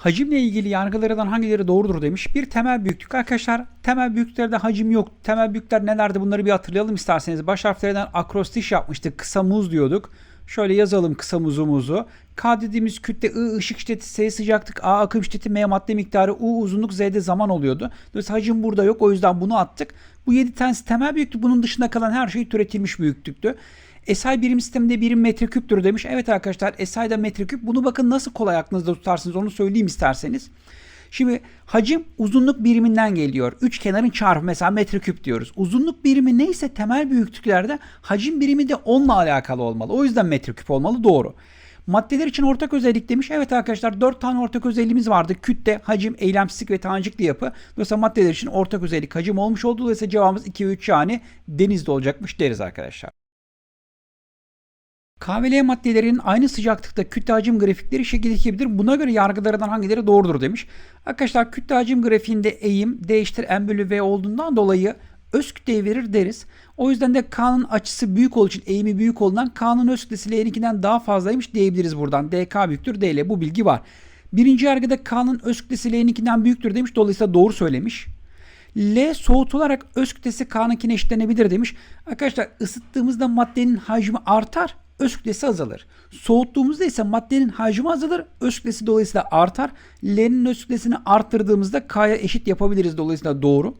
Hacimle ilgili yargılardan hangileri doğrudur demiş. Bir temel büyüklük. Arkadaşlar temel büyüklüklerde hacim yok. Temel büyüklükler nelerdi bunları bir hatırlayalım isterseniz. Baş harflerden akrostiş yapmıştık. Kısa muz diyorduk. Şöyle yazalım kısa muzumuzu. K dediğimiz kütle I ışık şiddeti, S sıcaklık, A akım şiddeti, M madde miktarı, U uzunluk, Z'de zaman oluyordu. Dolayısıyla hacim burada yok. O yüzden bunu attık. Bu 7 tanesi temel büyüklük. Bunun dışında kalan her şey türetilmiş büyüklüktü. SI birim sisteminde birim metreküptür demiş. Evet arkadaşlar SI de metreküp. Bunu bakın nasıl kolay aklınızda tutarsınız onu söyleyeyim isterseniz. Şimdi hacim uzunluk biriminden geliyor. Üç kenarın çarpı mesela metreküp diyoruz. Uzunluk birimi neyse temel büyüklüklerde hacim birimi de onunla alakalı olmalı. O yüzden metreküp olmalı doğru. Maddeler için ortak özellik demiş. Evet arkadaşlar 4 tane ortak özelliğimiz vardı. Kütle, hacim, eylemsizlik ve tanecikli yapı. Dolayısıyla maddeler için ortak özellik hacim olmuş oldu. Dolayısıyla cevabımız 2 ve 3 yani denizde olacakmış deriz arkadaşlar. KVL maddelerinin aynı sıcaklıkta kütle hacim grafikleri şekil 2'dir. Buna göre yargılardan hangileri doğrudur demiş. Arkadaşlar kütle hacim grafiğinde eğim değiştir m bölü v olduğundan dolayı öz kütleyi verir deriz. O yüzden de K'nın açısı büyük olduğu için eğimi büyük olduğundan K'nın öz kütlesi L'ninkinden daha fazlaymış diyebiliriz buradan. DK büyüktür DL bu bilgi var. Birinci yargıda K'nın öz kütlesi L'ninkinden büyüktür demiş. Dolayısıyla doğru söylemiş. L soğutularak öz kütlesi K'nınkine eşitlenebilir demiş. Arkadaşlar ısıttığımızda maddenin hacmi artar, öz kütlesi azalır. Soğuttuğumuzda ise maddenin hacmi azalır, öz kütlesi dolayısıyla artar. L'nin öz kütlesini arttırdığımızda K'ya eşit yapabiliriz dolayısıyla doğru.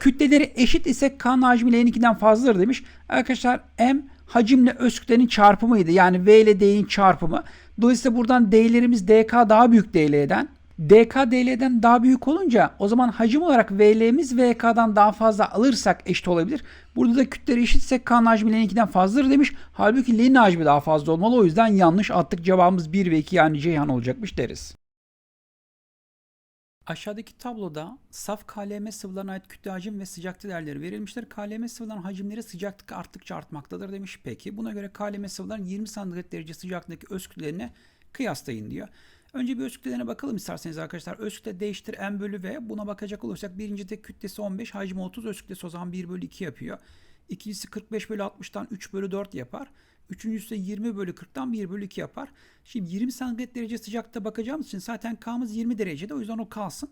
Kütleleri eşit ise K'nın hacmi L'ninkinden fazladır demiş. Arkadaşlar M hacimle öz kütlenin çarpımıydı. Yani V ile D'nin çarpımı. Dolayısıyla buradan D'lerimiz DK daha büyük DL'den. DK DL'den daha büyük olunca o zaman hacim olarak VL'miz VK'dan daha fazla alırsak eşit olabilir. Burada da kütleri eşitse K'nın hacmi L'ninkinden fazladır demiş. Halbuki L'nin hacmi daha fazla olmalı. O yüzden yanlış attık. Cevabımız 1 ve 2 yani Ceyhan olacakmış deriz. Aşağıdaki tabloda saf KLM sıvılarına ait kütle hacim ve sıcaklık değerleri verilmiştir. KLM sıvıların hacimleri sıcaklık arttıkça artmaktadır demiş. Peki buna göre KLM sıvıların 20 santigrat derece sıcaklığındaki öz kütlelerine kıyaslayın diyor. Önce bir öz bakalım isterseniz arkadaşlar. Öz değiştir m bölü v. Buna bakacak olursak birinci de kütlesi 15, hacmi 30, öz kütlesi o zaman 1 bölü 2 yapıyor. İkincisi 45 bölü 60'tan 3 bölü 4 yapar. Üçüncüsü de 20 bölü 40'tan 1 bölü 2 yapar. Şimdi 20 santigrat derece sıcaklıkta bakacağımız için zaten K'mız 20 derecede o yüzden o kalsın.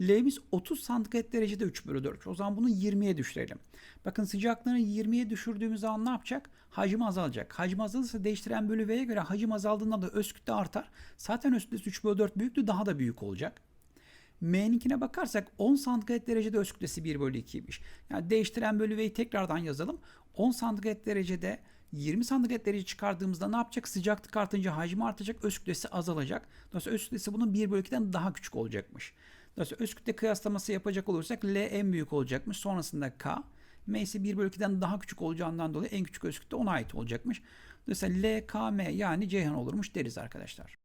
L'miz 30 santigrat derecede 3 bölü 4. O zaman bunu 20'ye düşürelim. Bakın sıcaklığını 20'ye düşürdüğümüz zaman ne yapacak? Hacim azalacak. Hacim azalırsa değiştiren bölü V'ye göre hacim azaldığında da öz kütle artar. Zaten öz kütlesi 3 bölü 4 büyüklüğü daha da büyük olacak. M'ninkine bakarsak 10 santigrat derecede öz kütlesi 1 bölü 2'ymiş. Yani değiştiren bölü V'yi tekrardan yazalım. 10 santigrat derecede 20 santigrat derece çıkardığımızda ne yapacak? Sıcaklık artınca hacmi artacak, öz kütlesi azalacak. Dolayısıyla öz kütlesi bunun 1 bölü 2'den daha küçük olacakmış. Dolayısıyla öz kütle kıyaslaması yapacak olursak L en büyük olacakmış. Sonrasında K. M ise 1 bölü 2'den daha küçük olacağından dolayı en küçük öz kütle ona ait olacakmış. Dolayısıyla L, K, M yani Ceyhan olurmuş deriz arkadaşlar.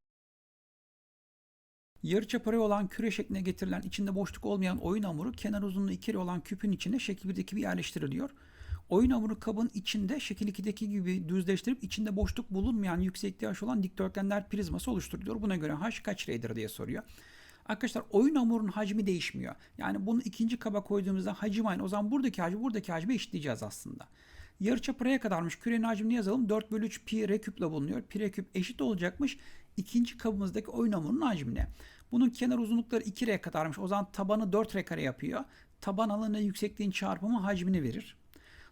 Yarıçapı olan küre şekline getirilen içinde boşluk olmayan oyun hamuru kenar uzunluğu 2 kere olan küpün içine şekil 1'deki gibi yerleştiriliyor. Oyun hamuru kabın içinde şekil 2'deki gibi düzleştirip içinde boşluk bulunmayan yüksekliği h olan dikdörtgenler prizması oluşturuluyor. Buna göre h kaç R'dir diye soruyor. Arkadaşlar oyun hamurunun hacmi değişmiyor. Yani bunu ikinci kaba koyduğumuzda hacim aynı. O zaman buradaki hacmi buradaki hacmi eşitleyeceğiz aslında. Yarıçapı R'ye kadarmış. Kürenin hacmini yazalım. 4 bölü 3 pi R küple bulunuyor. Pi R küp eşit olacakmış. ikinci kabımızdaki oyun hamurunun hacmine. Bunun kenar uzunlukları 2 R kadarmış. O zaman tabanı 4 R kare yapıyor. Taban alanı yüksekliğin çarpımı hacmini verir.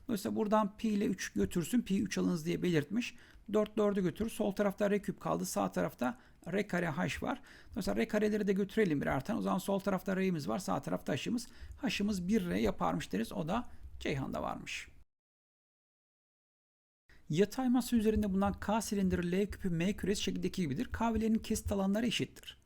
Dolayısıyla buradan pi ile 3 götürsün. Pi 3 alınız diye belirtmiş. 4 4'ü götürür. Sol tarafta R küp kaldı. Sağ tarafta R kare H var. Dolayısıyla R kareleri de götürelim bir artan. O zaman sol tarafta R'imiz var. Sağ tarafta H'ımız. H'ımız 1 R yaparmış deriz. O da Ceyhan'da varmış. Yatay masa üzerinde bulunan K silindiri L küpü M küresi şekildeki gibidir. K ve L'nin kesit alanları eşittir.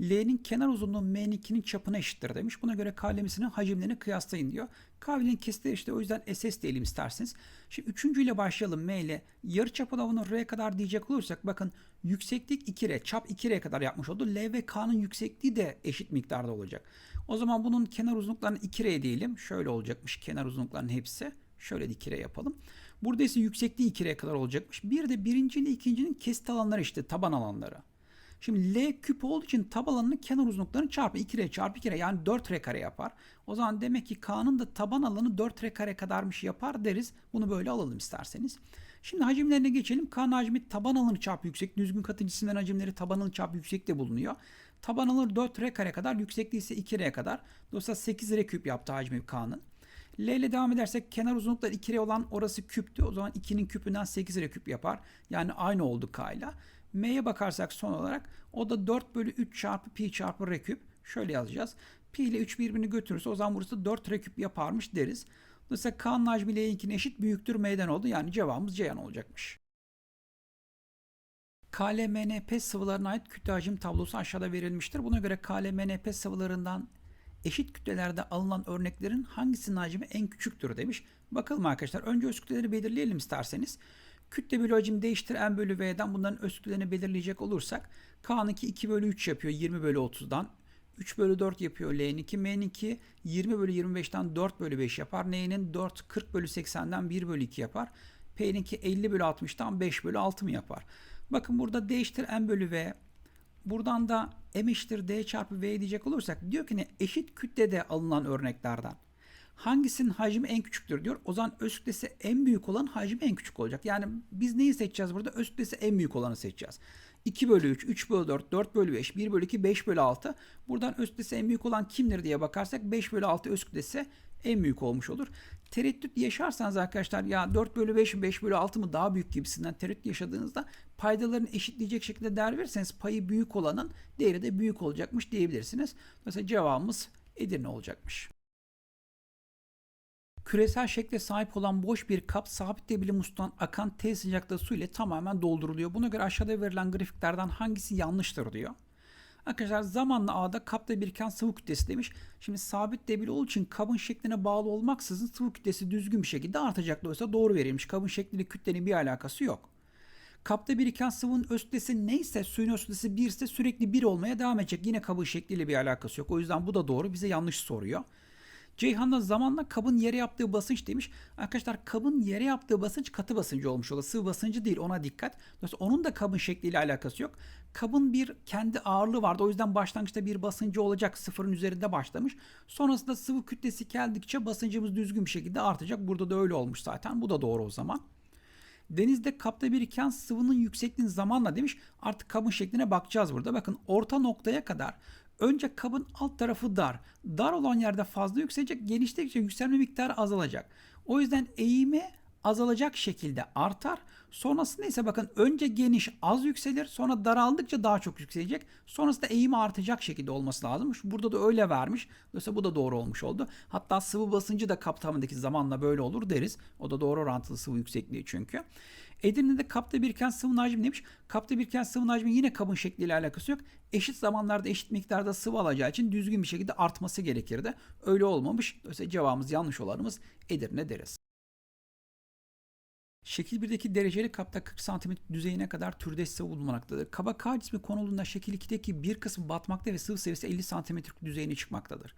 L'nin kenar uzunluğu M2'nin çapına eşittir demiş. Buna göre KL'misinin hacimlerini kıyaslayın diyor. K ve L'nin kesitleri işte o yüzden SS diyelim isterseniz. Şimdi üçüncüyle başlayalım M ile. Yarı çap alanı R kadar diyecek olursak bakın yükseklik 2R, çap 2R kadar yapmış oldu. L ve K'nın yüksekliği de eşit miktarda olacak. O zaman bunun kenar uzunluklarını 2R diyelim. Şöyle olacakmış kenar uzunluklarının hepsi. Şöyle 2R yapalım. Burada ise yüksekliği 2R kadar olacakmış. Bir de birinci ile ikincinin kesit alanları işte taban alanları. Şimdi L küp olduğu için tab alanının kenar uzunluklarını çarpı 2R çarpı 2R yani 4R kare yapar. O zaman demek ki K'nın da taban alanı 4R kare kadarmış yapar deriz. Bunu böyle alalım isterseniz. Şimdi hacimlerine geçelim. K'nın hacmi taban alanı çarpı yüksek. Düzgün katı cisimlerin hacimleri taban alanı çarpı yüksekte bulunuyor. Taban alanı 4 R kare kadar, yüksekliği ise 2 R kadar. Dolayısıyla 8 R küp yaptı hacmi K'nın. L ile devam edersek kenar uzunlukları 2 R olan orası küptü. O zaman 2'nin küpünden 8 R küp yapar. Yani aynı oldu K ile. M'ye bakarsak son olarak o da 4 bölü 3 çarpı pi çarpı R küp. Şöyle yazacağız. Pi ile 3 birbirini götürürse o zaman burası 4 R küp yaparmış deriz. Dolayısıyla K'nın hacmi L'yinkine eşit büyüktür M'den oldu. Yani cevabımız Ceyhan olacakmış. KLMNP sıvılarına ait kütle hacim tablosu aşağıda verilmiştir. Buna göre KLMNP sıvılarından eşit kütlelerde alınan örneklerin hangisinin hacmi en küçüktür demiş. Bakalım arkadaşlar. Önce öz kütleleri belirleyelim isterseniz. Kütle bölü hacim değiştir n bölü v'den bunların öz belirleyecek olursak K'nınki 2 bölü 3 yapıyor 20 bölü 30'dan. 3 bölü 4 yapıyor L'ninki. M'ninki 20 bölü 25'ten 4 bölü 5 yapar. N'nin 4 40 bölü 80'den 1 bölü 2 yapar. P'ninki 50 bölü 60'tan 5 bölü 6 mı yapar? Bakın burada D eşittir M bölü V. Buradan da M eşittir D çarpı V diyecek olursak diyor ki ne? Eşit kütlede alınan örneklerden. Hangisinin hacmi en küçüktür diyor. O zaman öz kütlesi en büyük olan hacmi en küçük olacak. Yani biz neyi seçeceğiz burada? Öz kütlesi en büyük olanı seçeceğiz. 2 bölü 3, 3 bölü 4, 4 bölü 5, 1 bölü 2, 5 bölü 6. Buradan öz kütlesi en büyük olan kimdir diye bakarsak 5 bölü 6 öz kütlesi en büyük olmuş olur. Tereddüt yaşarsanız arkadaşlar ya 4 bölü 5 mi 5 bölü 6 mı daha büyük gibisinden tereddüt yaşadığınızda paydalarını eşitleyecek şekilde değer verirseniz payı büyük olanın değeri de büyük olacakmış diyebilirsiniz. Mesela cevabımız Edirne olacakmış. Küresel şekle sahip olan boş bir kap sabit debili musluğun akan T sıcaklığı su ile tamamen dolduruluyor. Buna göre aşağıda verilen grafiklerden hangisi yanlıştır diyor. Arkadaşlar zamanla A'da kapta biriken sıvı kütlesi demiş. Şimdi sabit debili olduğu için kabın şekline bağlı olmaksızın sıvı kütlesi düzgün bir şekilde artacak. Dolayısıyla doğru verilmiş. Kabın şekliyle kütlenin bir alakası yok. Kapta biriken sıvının öz kütlesi neyse suyun öz kütlesi 1 ise sürekli 1 olmaya devam edecek. Yine kabın şekliyle bir alakası yok. O yüzden bu da doğru. Bize yanlış soruyor. Ceyhan'da zamanla kabın yere yaptığı basınç demiş. Arkadaşlar kabın yere yaptığı basınç katı basıncı olmuş olur. Sıvı basıncı değil ona dikkat. Dolayısıyla onun da kabın şekliyle alakası yok. Kabın bir kendi ağırlığı vardı. O yüzden başlangıçta bir basıncı olacak. Sıfırın üzerinde başlamış. Sonrasında sıvı kütlesi geldikçe basıncımız düzgün bir şekilde artacak. Burada da öyle olmuş zaten. Bu da doğru o zaman. Denizde kapta biriken sıvının yüksekliğini zamanla demiş. Artık kabın şekline bakacağız burada. Bakın orta noktaya kadar Önce kabın alt tarafı dar. Dar olan yerde fazla yükselecek. Genişledikçe yükselme miktarı azalacak. O yüzden eğimi azalacak şekilde artar. Sonrasında ise bakın önce geniş az yükselir. Sonra daraldıkça daha çok yükselecek. Sonrasında eğimi artacak şekilde olması lazım. Burada da öyle vermiş. Dolayısıyla bu da doğru olmuş oldu. Hatta sıvı basıncı da kap tavanındaki zamanla böyle olur deriz. O da doğru orantılı sıvı yüksekliği çünkü. Edirne'de kapta biriken sıvı hacmi demiş. Kapta biriken sıvı hacmi yine kabın şekliyle alakası yok. Eşit zamanlarda eşit miktarda sıvı alacağı için düzgün bir şekilde artması gerekirdi. Öyle olmamış. Dolayısıyla cevabımız yanlış olanımız Edirne deriz. Şekil 1'deki dereceli kapta 40 cm düzeyine kadar türdeş sıvı bulunmaktadır. Kaba K cismi konulduğunda şekil 2'deki bir kısmı batmakta ve sıvı seviyesi 50 cm düzeyine çıkmaktadır.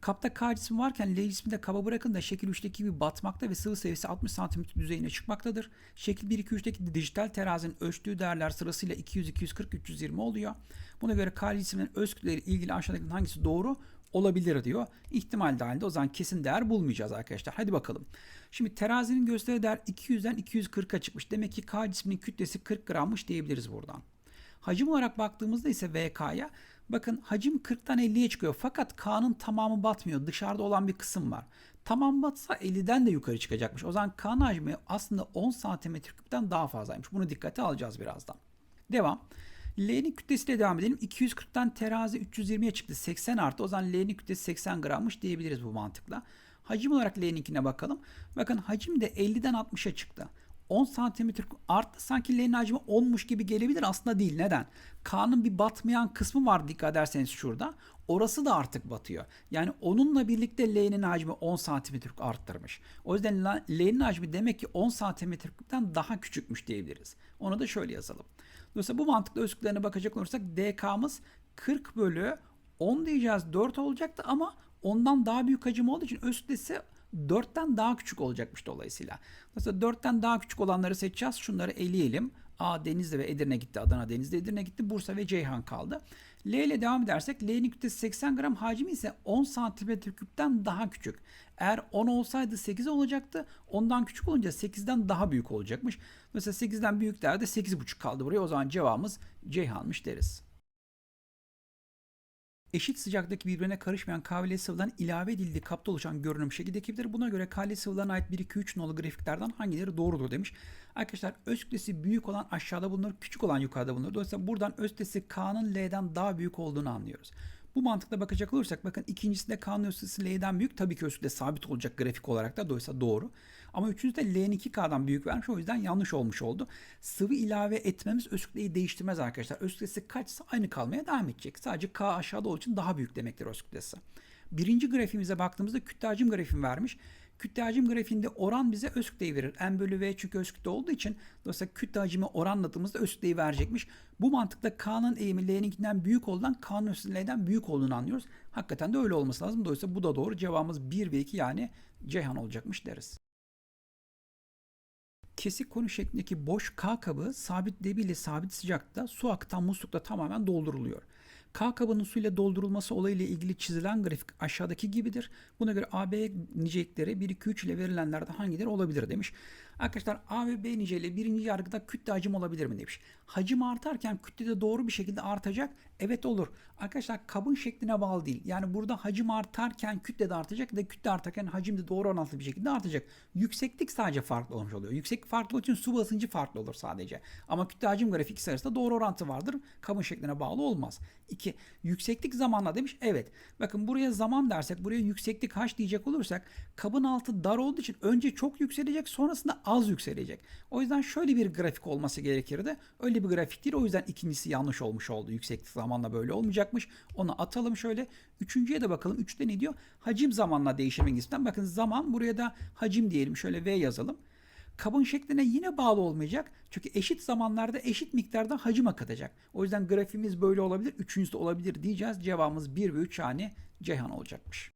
Kapta K cismi varken L cismi de kaba bırakın da şekil 3'teki gibi batmakta ve sıvı seviyesi 60 cm düzeyine çıkmaktadır. Şekil 1-2-3'teki dijital terazinin ölçtüğü değerler sırasıyla 200, 240, 320 oluyor. Buna göre K cisminin öz kütleleri ilgili aşağıdakilerin hangisi doğru olabilir diyor. İhtimal dahilinde o zaman kesin değer bulmayacağız arkadaşlar. Hadi bakalım. Şimdi terazinin gösterdiği değer 200'den 240'a çıkmış. Demek ki K cisminin kütlesi 40 grammış diyebiliriz buradan. Hacim olarak baktığımızda ise VK'ya bakın hacim 40'tan 50'ye çıkıyor. Fakat K'nın tamamı batmıyor. Dışarıda olan bir kısım var. Tamam batsa 50'den de yukarı çıkacakmış. O zaman K'nın hacmi aslında 10 cm3'ten daha fazlaymış. Bunu dikkate alacağız birazdan. Devam. L'nin kütlesiyle devam edelim. 240'tan terazi 320'ye çıktı. 80 artı. O zaman L'nin kütlesi 80 grammış diyebiliriz bu mantıkla. Hacim olarak L'ninkine bakalım. Bakın hacim de 50'den 60'a çıktı. 10 santimetre arttı. Sanki L'nin hacmi 10'muş gibi gelebilir. Aslında değil. Neden? K'nın bir batmayan kısmı var dikkat ederseniz şurada. Orası da artık batıyor. Yani onunla birlikte L'nin hacmi 10 santimetre arttırmış. O yüzden L'nin hacmi demek ki 10 santimetreden daha küçükmüş diyebiliriz. Onu da şöyle yazalım. Dolayısıyla bu mantıkla özgürlerine bakacak olursak DK'mız 40 bölü 10 diyeceğiz 4 olacaktı ama ondan daha büyük hacim olduğu için kütlesi 4'ten daha küçük olacakmış dolayısıyla. Mesela 4'ten daha küçük olanları seçeceğiz. Şunları eleyelim. A Denizli ve Edirne gitti. Adana Denizli Edirne gitti. Bursa ve Ceyhan kaldı. L ile devam edersek L'nin kütlesi 80 gram hacmi ise 10 santimetre küpten daha küçük. Eğer 10 olsaydı 8 olacaktı. Ondan küçük olunca 8'den daha büyük olacakmış. Mesela 8'den büyük derdi 8,5 kaldı buraya. O zaman cevabımız Ceyhan'mış deriz. Eşit sıcaktaki birbirine karışmayan kahveli sıvıdan ilave edildiği kapta oluşan görünüm şekilde ekibilir. Buna göre kahveli sıvılarına ait 1, 2, 3 nolu grafiklerden hangileri doğrudur demiş. Arkadaşlar öz kütlesi büyük olan aşağıda bulunur, küçük olan yukarıda bulunur. Dolayısıyla buradan öz kütlesi K'nın L'den daha büyük olduğunu anlıyoruz. Bu mantıkla bakacak olursak bakın ikincisinde öz kütlesi L'den büyük. Tabii ki öz kütle sabit olacak grafik olarak da dolayısıyla doğru. Ama üçüncüsünde L'nin 2K'dan büyük vermiş o yüzden yanlış olmuş oldu. Sıvı ilave etmemiz öz kütleyi değiştirmez arkadaşlar. Öz kütlesi kaçsa aynı kalmaya devam edecek. Sadece K aşağıda olduğu için daha büyük demektir öz kütlesi. Birinci grafiğimize baktığımızda kütle hacim grafiğini vermiş. Kütle hacim grafiğinde oran bize öz kütleyi verir. M bölü V çünkü öz kütle olduğu için dolayısıyla kütle hacimi oranladığımızda öz kütleyi verecekmiş. Bu mantıkla K'nın eğimi L'ninkinden büyük olduğundan K'nın öz L'den büyük olduğunu anlıyoruz. Hakikaten de öyle olması lazım. Dolayısıyla bu da doğru. Cevabımız 1 ve 2 yani Ceyhan olacakmış deriz. Kesik konu şeklindeki boş K kabı sabit debi ile sabit sıcakta su akıtan muslukla tamamen dolduruluyor. K kabının suyla doldurulması olayıyla ilgili çizilen grafik aşağıdaki gibidir. Buna göre A, B nicelikleri 1, 2, 3 ile verilenlerden hangileri olabilir demiş. Arkadaşlar A ve B niceliği birinci yargıda kütle hacim olabilir mi demiş. Hacim artarken kütle de doğru bir şekilde artacak. Evet olur. Arkadaşlar kabın şekline bağlı değil. Yani burada hacim artarken kütle de artacak ve kütle artarken hacim de doğru orantılı bir şekilde artacak. Yükseklik sadece farklı olmuş oluyor. Yükseklik farklı olduğu için su basıncı farklı olur sadece. Ama kütle hacim grafik ikisi arasında doğru orantı vardır. Kabın şekline bağlı olmaz. 2. Yükseklik zamanla demiş. Evet. Bakın buraya zaman dersek buraya yükseklik h diyecek olursak kabın altı dar olduğu için önce çok yükselecek sonrasında az yükselecek. O yüzden şöyle bir grafik olması gerekirdi. Öyle bir grafik değil. O yüzden ikincisi yanlış olmuş oldu. Yükseklik zamanla böyle olmayacakmış. Onu atalım şöyle. Üçüncüye de bakalım. Üçte ne diyor? Hacim zamanla değişimin gibisinden. Bakın zaman buraya da hacim diyelim. Şöyle V yazalım. Kabın şekline yine bağlı olmayacak. Çünkü eşit zamanlarda eşit miktarda hacim akıtacak. O yüzden grafimiz böyle olabilir. Üçüncüsü olabilir diyeceğiz. Cevabımız 1 ve 3 yani Ceyhan olacakmış.